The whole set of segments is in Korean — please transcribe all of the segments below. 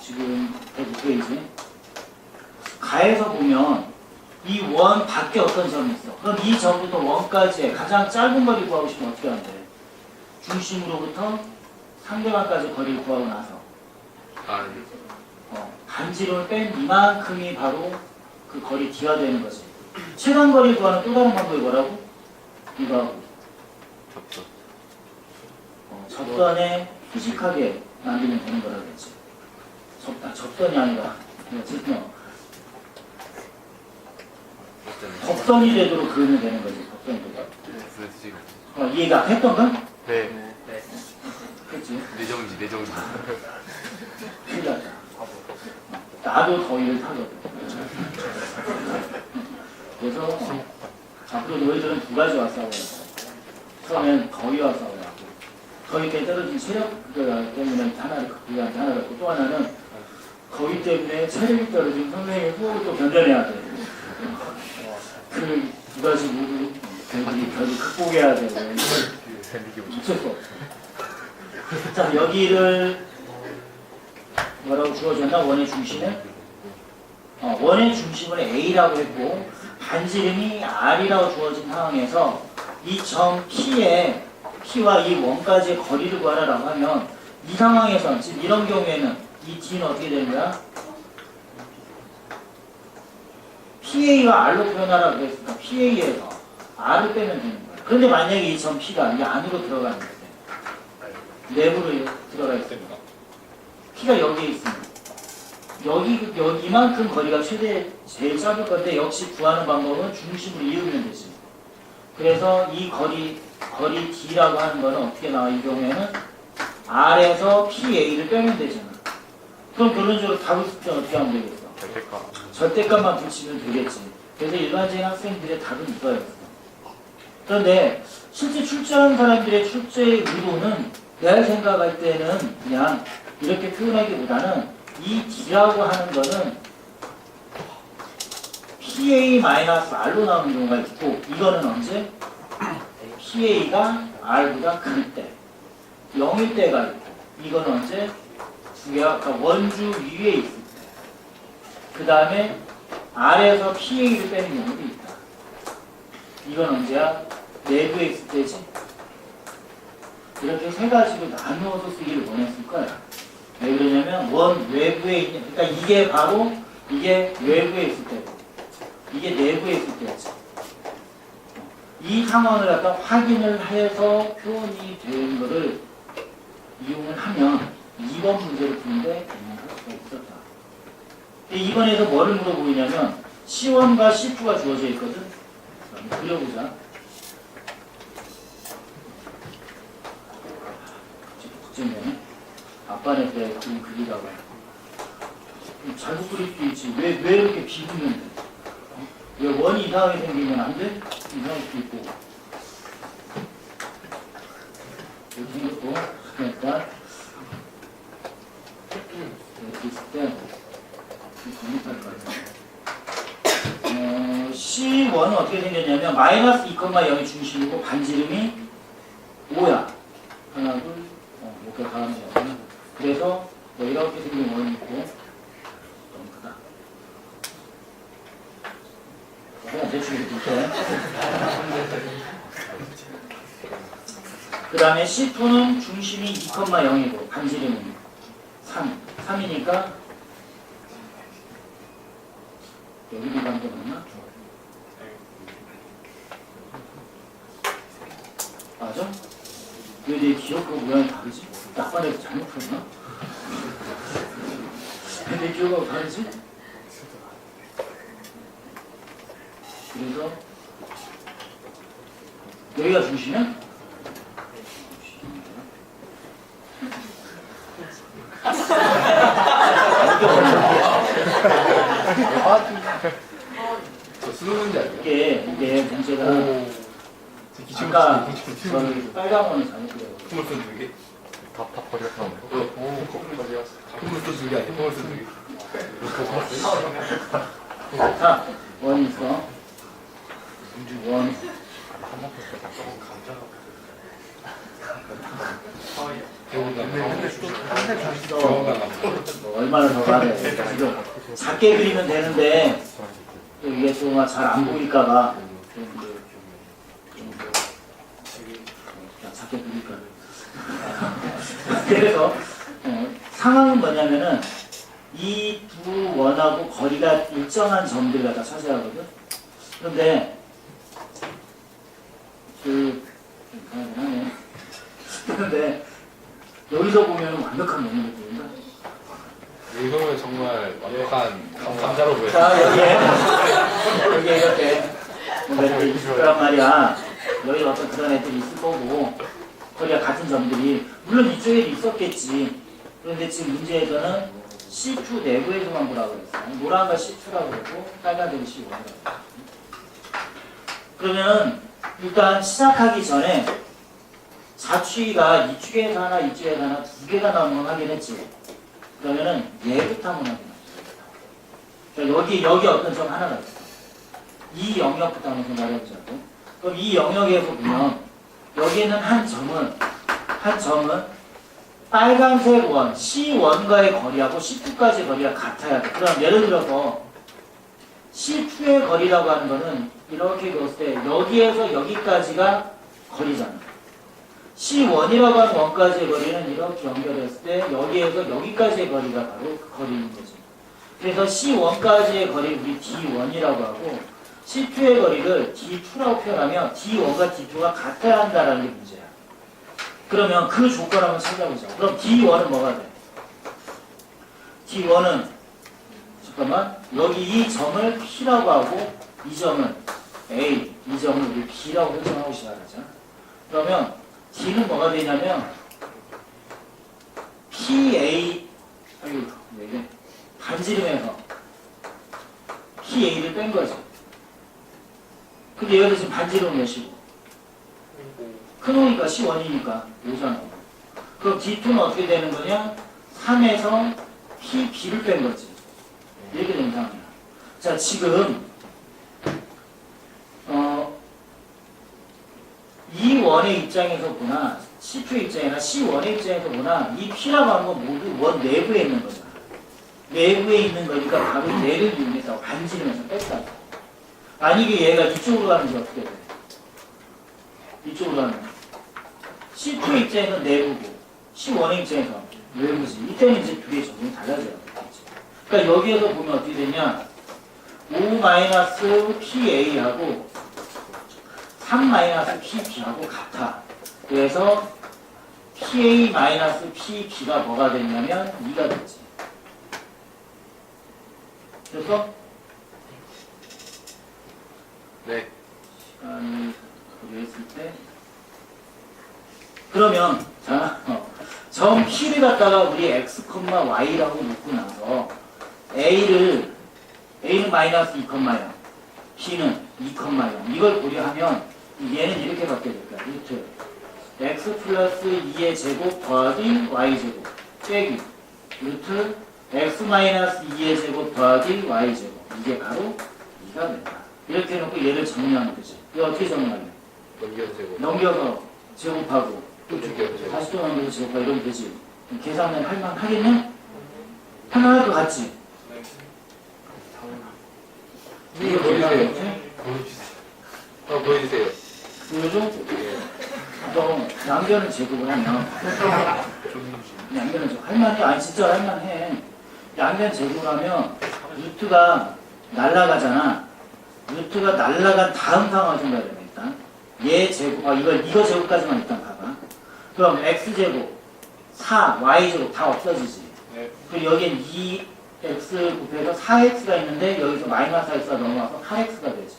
지금 106페이지. 가에서 보면 이 원 밖에 어떤 점이 있어. 그럼 이 점부터 원까지의 가장 짧은 거리 구하고 싶으면 어떻게 하면 돼? 중심으로부터 상대방까지 거리를 구하고 나서 아, 어, 반지름을 뺀 이만큼이 바로 그 거리 D가 되는 거지. 최단 거리를 구하는 또 다른 방법이 뭐라고? 이거하고 접점. 어, 접선에 휴식하게 만들면 되는 거라 그랬지. 접, 아, 접선이 아니라 어쨌든 어, 접선이 되도록 그으면 되는 거지. 접선이 되도록. 지금. 어, 이해가 했던가? 네. 그렇지. 내정지, 내정지. 큰일 났다. 나도 더위를 타거든. 그래서 어, 앞으로 너희들은 두 가지와 싸워야 돼. 처음엔 더위와 싸워야 하고 더위 때문에 떨어진 체력 그 때문에 하나를 그한테 하나를 갖고 또 하나는 더위 때문에 체력이 떨어진 선생님의 호흡을 또 견뎌내야 돼. 그 두 가지 모두 결국 결국 극복해야 되고 수 없어. 자 여기를 뭐라고 주어졌나 원의 중심은 어, 원의 중심을 A라고 했고 반지름이 R이라고 주어진 상황에서 이 점 P에 P와 이 원까지의 거리를 구하라고 하면 이 상황에서 지금 이런 경우에는 이 D는 어떻게 되는 거야? PA와 R로 표현하라고 그랬으니까 PA에서 R을 빼면 되는 거야. 그런데 만약에 이 점 P가 이 안으로 들어가는 거야. 내부로 들어가 있습니다. P가 여기에 있습니다. 여기 여기 이만큼 거리가 최대 제일 짧을 건데 역시 구하는 방법은 중심을 이으면 되지. 그래서 이 거리 거리 D라고 하는 거는 어떻게 나와 이 경우에는 R에서 PA를 빼면 되잖아. 그럼 결론적으로 답을 쓰면 어떻게 하면 되겠어? 절대가. 절대값만 붙이면 되겠지. 그래서 일반적인 학생들의 답은 이거였어. 그런데 실제 출제하는 사람들의 출제의 의도는 내가 생각할 때는 그냥 이렇게 표현하기보다는 이 D라고 하는 거는 PA-R로 나오는 경우가 있고 이거는 언제? PA가 R보다 클 때, 0일 때가 있고 이거는 언제? 두 개가 아까 원주 위에 때. 그 다음에 R에서 PA를 빼는 경우도 있다. 이건 언제야? 내부에 있을 때지. 이렇게 세 가지로 나누어서 쓰기를 원했을 거야. 왜 그러냐면 원 외부에 있는 그러니까 이게 바로 이게 외부에 있을 때고 이게 내부에 있을 때지. 이 상황을 갖다 확인을 해서 표현이 되는 거를 이용을 하면 2번 문제를 푸는데 응용할 수가 있었다. 근데 이번에서 뭐를 물어보이냐면 C1과 C2가 주어져 있거든. 한번 그려보자. 국제면 아빠네 때 그림 그리다가 잘못 그릴 수도 있지. 왜, 왜 이렇게 비비는데? 어? 왜 원이 이상하게 생기면 안 돼? 이상할 수도 있고. 이렇게 생겼고, 그러니까 있을 때. 어, C1은 어떻게 생겼냐면 마이너스 2,0이 중심이고 반지름이 5야. 하나, 둘, 어, 이렇게 가면 돼요. 그래서 뭐 이렇게 생긴 원이 있고 너무 크다. 그 다음에 C2는 중심이 2,0이고 반지름은 3. 3이니까 여기도 관계 맞나? 맞아? 왜내 기억과 모양이 다르지? 약반에서 잘못 풀었나? 왜내 기억하고 다르지? 그래서 여기가 중심이야? 저 수능 문제 아니에요? 이게 이게 문제가 제 기출 아까 저는 빨간 원을 잘못 그려요. 콩물선 두 개? 답답 거리가 나오네. 오, 콩물선 두개 아니야? 콩물선 두 개. 자, 원이 있어. 원. 뭐 얼마나 더 돼. 지금 작게 그리면 되는데 또 이게 또 잘안 보일까봐 작게 그릴까. 그래서 어, 상황은 뭐냐면은 이 두 원하고 거리가 일정한 점들 갖다 찾아야 하거든. 그런데 그좀하 네. 그런데 여기서 보면 완벽한 보인다. 이거는 정말 완벽한 감자로 보여요. 자 여기에 여기 이렇게 뭔가 이렇게 있을 거란 말이야. 여기 어떤 그런 애들이 있을 거고 거리가 같은 점들이 물론 이쪽에도 있었겠지. 그런데 지금 문제에서는 C2 내부에서만 보라고 그랬어. 노란가 C2라고 그러고 빨간색이 C1이라고 그랬어. 그러면 일단 시작하기 전에 자취가 이쪽에서 하나 이쪽에서 하나 두 개가 나오는 건 확인했지. 그러면은 얘부터 한번. 자, 여기 여기 어떤 점 하나가 있어. 이 영역부터 한번 생각해보자고. 그럼 이 영역에서 보면 여기는 한 점은 한 점은 빨간색 원 C1과의 거리하고 C2까지 거리가 같아야 돼. 그럼 예를 들어서 C2의 거리라고 하는 거는 이렇게 그었을 때 여기에서 여기까지가 거리잖아. C1이라고 하는 원까지의 거리는 이렇게 연결했을 때 여기에서 여기까지의 거리가 바로 그 거리인 거지. 그래서 C1까지의 거리 우리 D1이라고 하고 C2의 거리를 D2라고 표현하면 D1과 D2가 같아야 한다라는 게 문제야. 그러면 그 조건 한번 찾아보자. 그럼 D1은 뭐가 돼? D1은 잠깐만 여기 이 점을 P라고 하고 이 점은 A, 이 점을 우리 B라고 설정하고 시작하자. 그러면 D는 뭐가 되냐면 PA 이래 반지름에서 PA를 뺀 거죠. 근데 여기서 지금 반지름 몇이고 큰 호니까 C1이니까 요잖아. 그럼 D2는 어떻게 되는 거냐? 3에서 PB를 뺀 거지. 이렇게 되는 상황이야. 자 지금 입장에서 보나 C2의 입장이나 C1의 입장에서 보나 이 P라고 하는 건 모두 원 내부에 있는 거잖아. 내부에 있는 거니까 바로 얘를 이용해서 반지르면서 뺐다. 만약에 얘가 이쪽으로 가는지 어떻게 돼? 이쪽으로 가는 거. C2의 입장에서 내부고 C1의 입장에서 외부지. 이때는 이제 둘의 적용이 달라져요. 그러니까 여기에서 보면 어떻게 되냐? 5-PA하고 3-PB하고 같아. 그래서 PA-PB가 뭐가 됐냐면 2가 됐지. 그래서 네. 시간이 고려했을 때 그러면 자, 어, 점 P를 갖다가 우리 x, y라고 놓고 나서 a를 a는 마이너스 2,0 P는 2,0 이걸 고려하면 얘는 이렇게 바뀌게 될 거야. 루트 x 플러스 2의 제곱 더하기 y 제곱 빼기 루트 x 마이너스 2의 제곱 더하기 y 제곱 이게 바로 2가 된다. 이렇게 해놓고 얘를 정리하는 거지. 이거 어떻게 정리하냐? 넘겨서 제곱하고 또 죽여도 되고 다시 또 넘겨서 제곱하고 이러면 되지. 계산은 할만 하겠네? 할만할 것 같지? 이거 보여주세요. 보여주세요. 어, 보여주세요. 보여줘? 너 양변을 제곱을 하면 양변을 제곱 할만해? 아니 진짜 할만해. 양변 제곱을 하면 루트가 날라가잖아. 루트가 날라간 다음 상황을 생각해야 돼 일단. 얘 제곱, 아 이거 이거 제곱까지만 일단 봐봐. 그럼 x 제곱, 4, y 제곱 다 없어지지. 네. 그리고 여기엔 2x 곱해서 4x가 있는데 여기서 마이너스 x가 넘어와서 8x가 되지.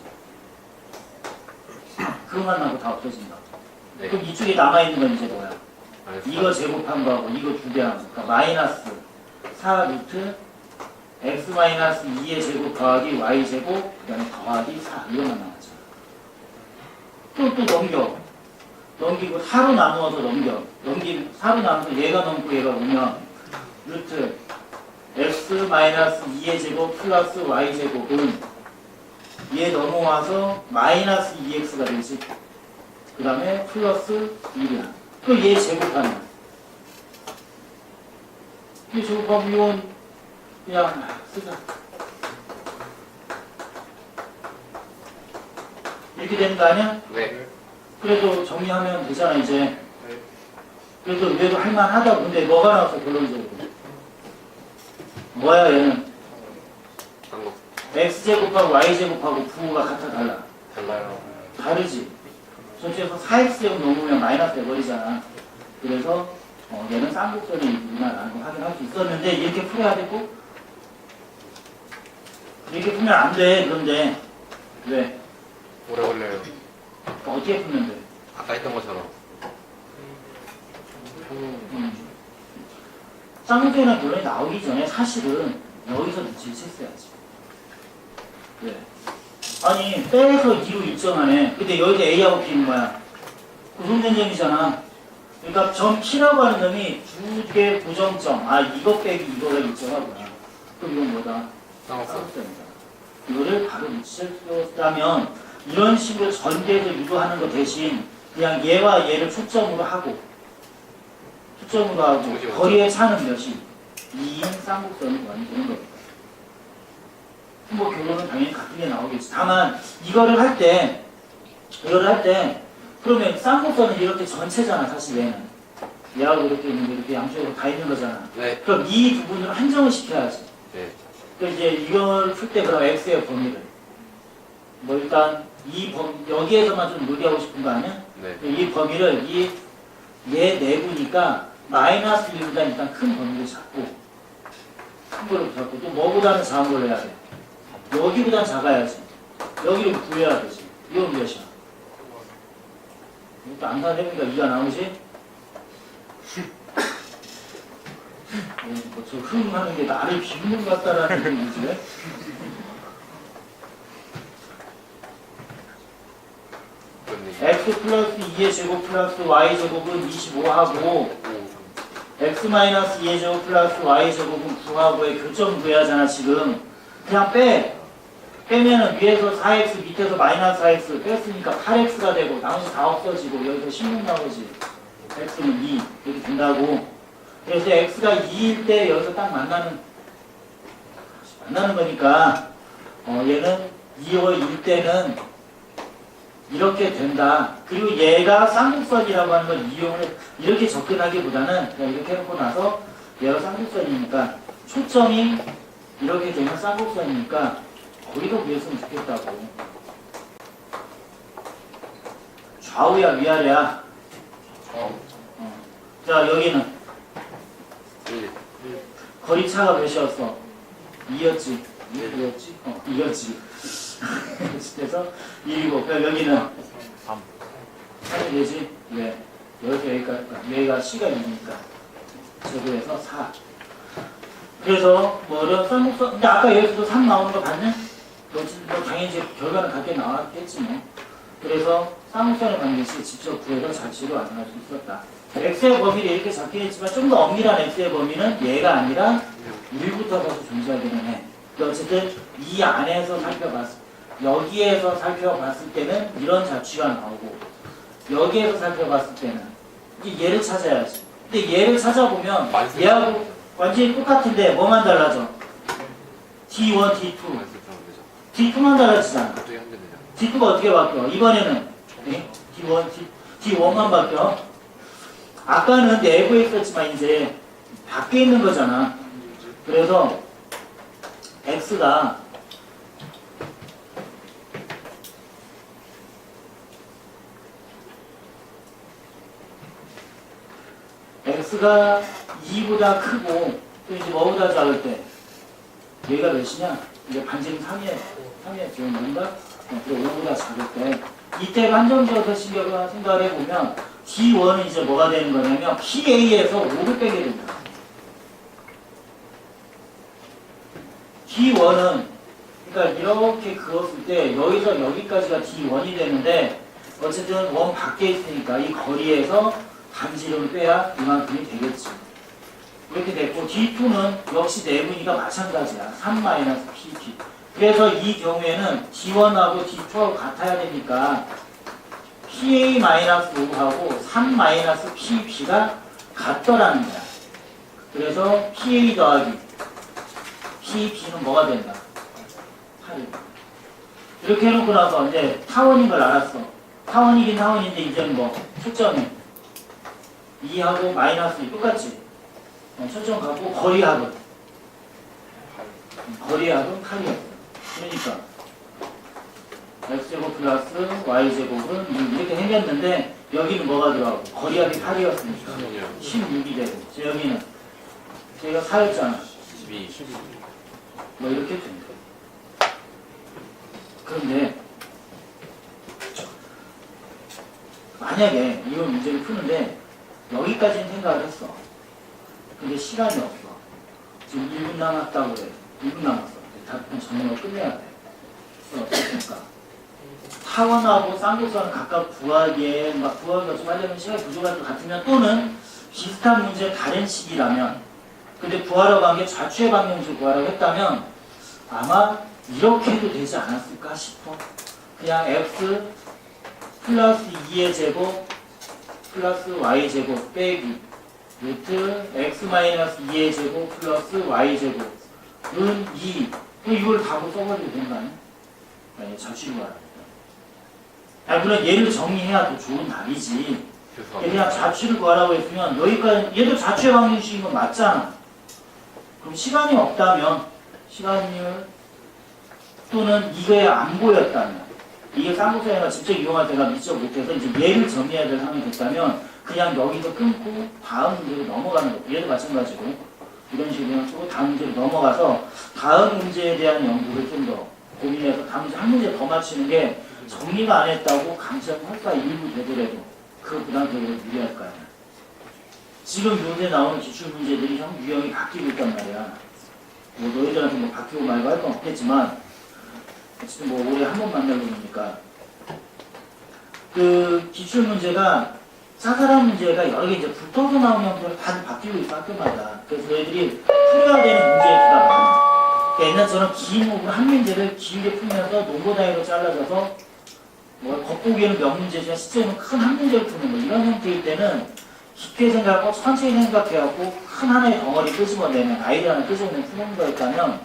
그것만 나고 다 없어진다. 네. 그럼 이쪽에 남아있는 건 이제 뭐야? 이거 제곱한 거하고 이거 두개 거. 그러니까 마이너스 4 루트 x 마이너스 2의 제곱 더하기 y 제곱 그 다음에 더하기 4 이것만 나왔죠. 또 또 넘겨. 넘기고 4로 나누어서 넘겨. 넘기고 4로 나누어서 얘가 넘고 얘가 오면 루트 x 마이너스 2의 제곱 플러스 y 제곱은 얘 넘어와서 마이너스 2x가 되지. 그 다음에 플러스 1이야. 또얘 제곱하면 이 제곱하면 이건 그냥 쓰자. 이렇게 되는 거 아니야? 네. 그래도 정리하면 되잖아 이제. 그래도 그래도 할만하다고. 근데 뭐가 나왔어 결론적으로? 뭐야 얘는? X제곱하고 y제곱하고 부호가 같아 달라. 달라요. 다르지. 전체에서 4x제곱 넘으면 마이너스 돼버리잖아. 그래서 어, 얘는 쌍곡선이구나라는 걸 확인할 수 있었는데 이렇게 풀어야 되고 이렇게 풀면 안 돼. 그런데 왜? 오래 걸려요. 어떻게 풀면 돼? 아까 했던 것처럼. 음. 쌍곡선이나 결론이 나오기 전에 사실은 여기서 눈치를 챘어야지. 왜? 아니 빼서 2로 일정하네. 근데 여기가 A하고 B는 뭐야? 고성전점이잖아. 그러니까 점 P라고 하는 놈이 두 개 고정점. 아 이거 빼기 이거가 일정하구나. 그럼 이건 뭐다? 쌍곡선이다. 이거를 바로 눈치챘다면 이런 식으로 전개해서 유도하는 거 대신 그냥 얘와 얘를 초점으로 하고 초점으로 하고. 거리의 차는 몇이 2인 쌍곡선이 완전히 겁니 다. 뭐 결론은 당연히 같은 게 나오겠지. 다만 이거를 할 때 이거를 할 때 그러면 쌍곡선은 이렇게 전체잖아 사실 얘는 얘하고 이렇게 있는 게 이렇게 양쪽으로 다 있는 거잖아. 네. 그럼 이 부분을 한정을 시켜야지. 네. 그 이제 이걸 풀 때 그럼 x의 범위를 뭐 일단 이 범 여기에서만 좀 놀이하고 싶은 거 아니야? 네. 이 범위를 이 얘 내부니까 마이너스 1보다 일단 큰 범위를 잡고 큰 걸로 잡고 또 뭐보다는 작은 걸로 해야 돼. 여기보다 작아야지. 여기를 구해야 되지. 이건 몇이야? 이것도 암산해보니까 2가 나오지? 뭐저 흥하는 게 나를 비웃는 것 같다라는? 그런데 x 플러스 2의 제곱 플러스 y 제곱은 25하고 x 마이너스 2의 제곱 플러스 y 제곱은 9하고의 교점 구해야 하잖아 지금 그냥 빼 빼면은 위에서 4x 밑에서 마이너스 4x 뺐으니까 8x가 되고 나머지 다 없어지고 여기서 16 나오지. X는 2 이렇게 된다고. 그래서 x가 2일 때 여기서 딱 만나는 만나는 거니까 어, 얘는 2월 1 때는 이렇게 된다. 그리고 얘가 쌍곡선이라고 하는 걸 이용을 이렇게 접근하기보다는 그냥 이렇게 해놓고 나서 얘가 쌍곡선이니까 초점이 이렇게 되면 쌍곡선이니까 거기서 구했으면 좋겠다고. 좌우야 위아래야. 어. 자 여기는 1. 거리 차가 몇이었어? 2였지. 2였지? 어, 2였지. 그래서 2이고, 그럼 여기는 3. 3이 되지? 왜? 여기서 여기까지, 여기가 C가 2니까. 제곱해서 4. 그래서, 뭐를 쌍곡선, 근데 아까 여기서도 3 나오는 거 봤네? 너, 지- 너 당연히 이제 결과는 같게 나왔겠지 뭐. 그래서 쌍곡선을 반드시 직접 구해서 자취로 완성할 수 있었다. x의 범위를 이렇게 잡긴 했지만 좀 더 엄밀한 x의 범위는 얘가 아니라 1부터 다시 존재하기는 해. 어쨌든 이 안에서 살펴봤을 여기에서 살펴봤을 때는 이런 자취가 나오고 여기에서 살펴봤을 때는 이제 얘를 찾아야지. 근데 얘를 찾아보면 얘하고 완전히 똑같은데 뭐만 달라져? D1, D2. 안 쓰면 되죠. D2만 달라지잖아. 갑자기 한대 되죠. D2가 어떻게 바뀌어? 이번에는 네? D1, D, D1만 바뀌어. 아까는 내부에 있었지만 이제 밖에 있는 거잖아. 그래서 X가 X가 2보다 크고 또 이제 뭐보다 작을 때 얘가 몇이냐? 이제 반지름 3에 3에 지금 뭔가 그 5보다 작을 때 이때를 한정지어서 신경을 생각을 해보면 D1은 이제 뭐가 되는 거냐면 PA에서 5를 빼게 됩니다. D1은 그러니까 이렇게 그었을 때 여기서 여기까지가 D1이 되는데 어쨌든 원 밖에 있으니까 이 거리에서 반지름을 빼야 이만큼이 되겠지. 이렇게 됐고 D2는 역시 내분이가 마찬가지야. 3-PP. 그래서 이 경우에는 D1하고 D2하고 같아야 되니까 PA-5하고 3-PP가 같더라는 거야. 그래서 PA 더하기 PB는 뭐가 된다? 8이 이렇게 해놓고 나서 이제 타원인 걸 알았어. 타원이긴 타원인데 이제는 뭐 초점이 2하고 마이너스 2 똑같지? 어, 초점 갖고 거리합은 거리합은 8이었어. 그러니까 x제곱 플러스 y제곱은 이렇게 생겼는데 여기는 뭐가 들어가고? 거리합이 8이었으니까 16이 되고. 저 여기는 제가 4였잖아. 12 뭐 이렇게 됩니다 그런데 만약에 이거 문제를 푸는데 여기까지는 생각을 했어 근데 시간이 없어. 지금 1분 남았다고 그래. 1분 남았어. 답변 정리가 끝내야 돼. 어떻습니까? 타원하고 쌍곡선을 각각 구하기에 막 구하기가 좀 하려면 시간이 부족할 것 같으면 또는 비슷한 문제 다른 식이라면 근데 구하려고 한 게 좌추의 방정식 구하라고 했다면 아마 이렇게 해도 되지 않았을까 싶어. 그냥 x 플러스 2의 제곱 플러스 y 제곱 빼기 루트 x 마이너스 2의 제곱 플러스 y 제곱은 2 이걸 답으로 써버리면 아니야? 아니 좌추를 구하라 아, 물론 얘를 정리해야 더 좋은 답이지. 그냥 좌추를 구하라고 했으면 여기까지 얘도 좌추의 방정식인 건 맞잖아. 그럼 시간이 없다면 시간율 또는 이거에 안 보였다면 이게 쌍곡선이가 직접 이용할 때가 미처 못해서 이제 얘를 정리해야 될 상황이 됐다면 그냥 여기서 끊고 다음 문제로 넘어가는 거고 얘도 마찬가지고 이런 식으로 쓰고 다음 문제로 넘어가서 다음 문제에 대한 연구를 좀 더 고민해서 다음 문제 한 문제 더 맞추는 게 정리가 안 했다고 감점할까 일부 되더라도 그 부담적으로 유리할 거 아니야. 지금 요새 나오는 기출 문제들이 형 유형이 바뀌고 있단 말이야. 뭐 너희들한테 뭐 바뀌고 말고 할 건 없겠지만 어쨌든 뭐 올해 한 번 만나고 그러니까 그 기출 문제가 사사람 문제가 여러 개 이제 붙어서 나오는 형태로 다 바뀌고 있어 학교마다. 그래서 너희들이 풀어야 되는 문제의 수가 많아. 그러니까 옛날처럼 긴 호흡을 한 문제를 길게 풀면서 농고 단위로 잘라져서 뭐 겉보기에는 몇 문제지만 실제로는 큰 한 문제를 푸는 거 이런 형태일 때는 깊게 생각하고 천천히 생각해갖고 큰 하나의 덩어리 끄집어내면 아이들 하나 끄집어내면 푸는 거였다면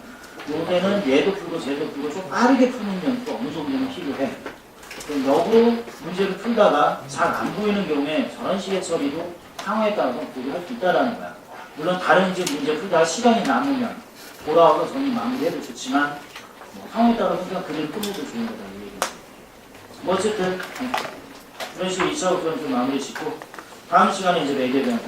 요새는 얘도 풀고 쟤도 풀고 좀 빠르게 푸는 연습 어느 정도는 필요해. 역으로 문제를 풀다가 잘 안 보이는 경우에 저런 식의 처리도 상황에 따라서 고려할 수 있다라는 거야. 물론 다른 이제 문제 풀다가 시간이 남으면 돌아와서 정리 마무리해도 좋지만 뭐 상황에 따라서 그냥 그대로 끝내도 좋은 거다. 뭐 어쨌든 이런 식으로 2차 부분 좀 마무리 짓고 다음 시간에 이제 매개에 대한 거.